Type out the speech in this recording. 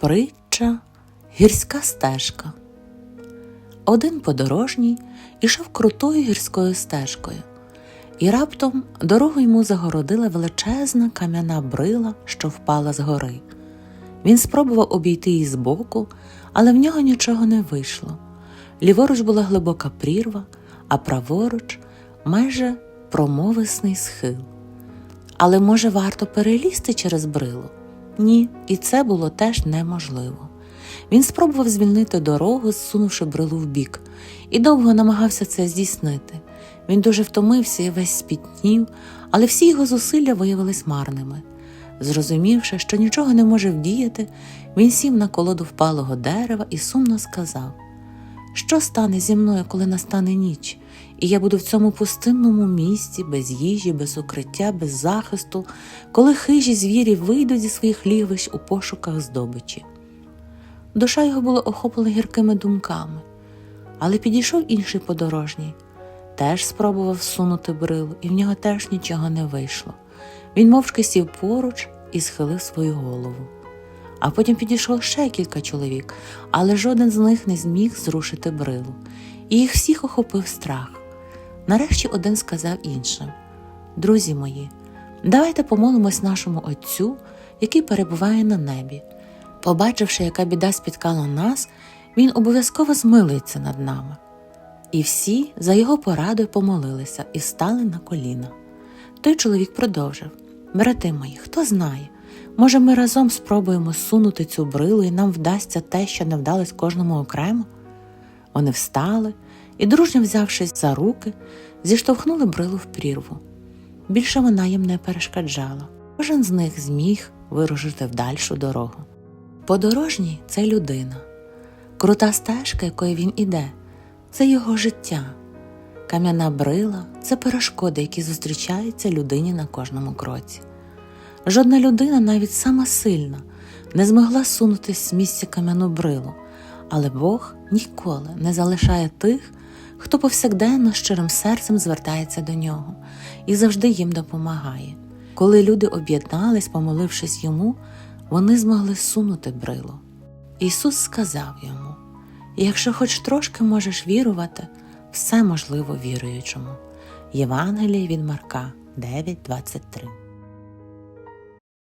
Притча Гірська стежка. Один подорожній ішов крутою гірською стежкою, і раптом дорогу йому загородила величезна кам'яна брила, що впала з гори. Він спробував обійти її збоку, але в нього нічого не вийшло. Ліворуч була глибока прірва, а праворуч майже промовисний схил. Але може варто перелізти через брилу? Ні, і це було теж неможливо. Він спробував звільнити дорогу, зсунувши брилу вбік, і довго намагався це здійснити. Він дуже втомився і весь спітнів, але всі його зусилля виявились марними. Зрозумівши, що нічого не може вдіяти, він сів на колоду впалого дерева і сумно сказав: Що стане зі мною, коли настане ніч, і я буду в цьому пустинному місці, без їжі, без укриття, без захисту, коли хижі звірі вийдуть зі своїх лігвищ у пошуках здобичі. Душа його була охоплена гіркими думками, але підійшов інший подорожній, теж спробував всунути брилу, і в нього теж нічого не вийшло. Він мовчки сів поруч і схилив свою голову. А потім підійшло ще кілька чоловік, але жоден з них не зміг зрушити брилу, і їх всіх охопив страх. Нарешті один сказав іншим: Друзі мої, давайте помолимось нашому Отцю, який перебуває на небі. Побачивши, яка біда спіткала нас, він обов'язково змилується над нами. І всі за його порадою помолилися і стали на коліна. Той чоловік продовжив: Брати мої, хто знає, може, ми разом спробуємо сунути цю брилу і нам вдасться те, що не вдалось кожному окремо? Вони встали і, дружньо взявшись за руки, зіштовхнули брилу в прірву. Більше вона їм не перешкоджала. Кожен з них зміг вирушити в дальшу дорогу. Подорожній це людина, крута стежка, якою він іде, це його життя. Кам'яна брила це перешкоди, які зустрічаються людині на кожному кроці. Жодна людина, навіть сама сильна, не змогла сунутись з місця кам'яну брилу, але Бог ніколи не залишає тих, хто повсякденно щирим серцем звертається до нього і завжди їм допомагає. Коли люди об'єднались, помолившись йому, вони змогли сунути брилу. Ісус сказав йому: якщо хоч трошки можеш вірувати, все можливо віруючому. Євангеліє від Марка 9.23